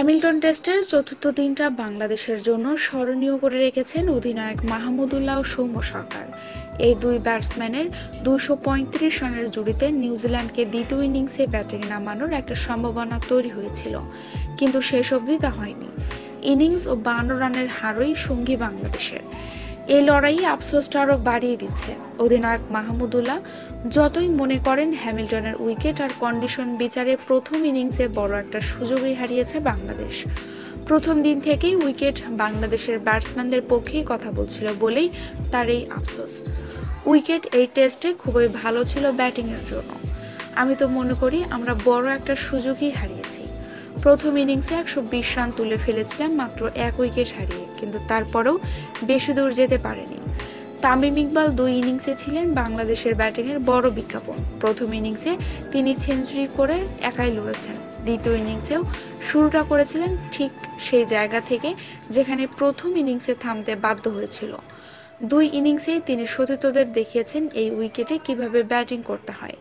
Hamilton টেস্টের চতুর্থ দিনটা বাংলাদেশের জন্য স্মরণীয় করে রেখেছেন অধিনায়ক মাহমুদুল্লাহ সৌম্য সরকার। এই দুই ব্যাটসম্যানের দুশো পঁয়ত্রিশ রানের জুড়িতে নিউজিল্যান্ডকে দ্বিতীয় ইনিংসে ব্যাটিং নামানোর একটা সম্ভাবনা তৈরি হয়েছিল। কিন্তু শেষ অবধি তা হয়নি। ইনিংস ও বান্ন রানের হারই সঙ্গী বাংলাদেশের। এই লড়াই আফসোসটা আরও বাড়িয়ে দিচ্ছে। অধিনায়ক মাহমুদুল্লাহ যতই মনে করেন হ্যামিল্টনের উইকেট আর কন্ডিশন বিচারে প্রথম ইনিংসে বড় একটা সুযোগই হারিয়েছে বাংলাদেশ। প্রথম দিন থেকেই উইকেট বাংলাদেশের ব্যাটসম্যানদের পক্ষেই কথা বলছিল বলেই তার এই আফসোস। উইকেট এই টেস্টে খুবই ভালো ছিল ব্যাটিংয়ের জন্য। আমি তো মনে করি আমরা বড় একটা সুযোগই হারিয়েছি। প্রথম ইনিংসে একশো বিশ রান তুলে ফেলেছিলাম মাত্র এক উইকেট হারিয়ে, কিন্তু তারপরেও বেশি দূর যেতে পারেনি। তামিম ইকবাল দুই ইনিংসে ছিলেন বাংলাদেশের ব্যাটিংয়ের বড় বিজ্ঞাপন। প্রথম ইনিংসে তিনি সেঞ্চুরি করে একাই লড়েছেন। দ্বিতীয় ইনিংসেও শুরুটা করেছিলেন ঠিক সেই জায়গা থেকে যেখানে প্রথম ইনিংসে থামতে বাধ্য হয়েছিল। দুই ইনিংসেই তিনি সতীর্থদের দেখিয়েছেন এই উইকেটে কীভাবে ব্যাটিং করতে হয়।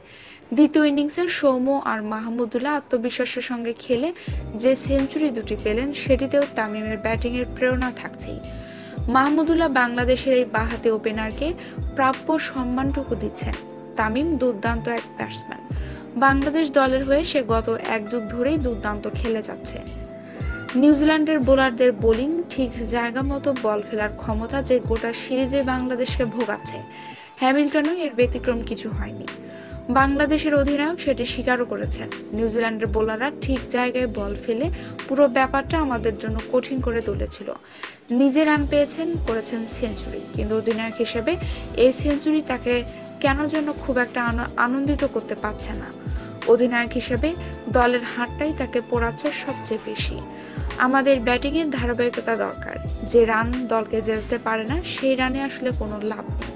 দ্বিতীয় ইনিংসে সৌম্য আর মাহমুদুল্লাহ আত্মবিশ্বাসের সঙ্গে খেলে যে সেঞ্চুরি দুটি পেলেন, সেটিতেও তামিমের ব্যাটিংয়ের প্রেরণা থাকছেই। মাহমুদুল্লাহ বাংলাদেশের এই বাহাতে ওপেনারকে প্রাপ্য সম্মানটুকু দিচ্ছেন। তামিম দুর্দান্ত এক ব্যাটসম্যান। বাংলাদেশ দলের হয়ে সে গত এক যুগ ধরেই দুর্দান্ত খেলে যাচ্ছে। নিউজিল্যান্ডের বোলারদের বোলিং ঠিক জায়গা মতো বল ফেলার ক্ষমতা যে গোটা সিরিজে বাংলাদেশকে ভোগাচ্ছে। হ্যামিল্টনও এর ব্যতিক্রম কিছু হয়নি। বাংলাদেশের অধিনায়ক সেটি স্বীকারও করেছেন। নিউজিল্যান্ডের বোলাররা ঠিক জায়গায় বল ফেলে পুরো ব্যাপারটা আমাদের জন্য কঠিন করে তুলেছিল। নিজে রান পেয়েছেন, করেছেন সেঞ্চুরি। কিন্তু অধিনায়ক হিসেবে এই সেঞ্চুরি তাকে কেন যেন খুব একটা আন- আনন্দিত করতে পারছে না। অধিনায়ক হিসেবে দলের হারটাই তাকে পোড়াচ্ছে সবচেয়ে বেশি। আমাদের ব্যাটিংয়ের ধারাবাহিকতা দরকার। যে রান দলকে জেলতে পারে না, সেই রানে আসলে কোনো লাভ নেই।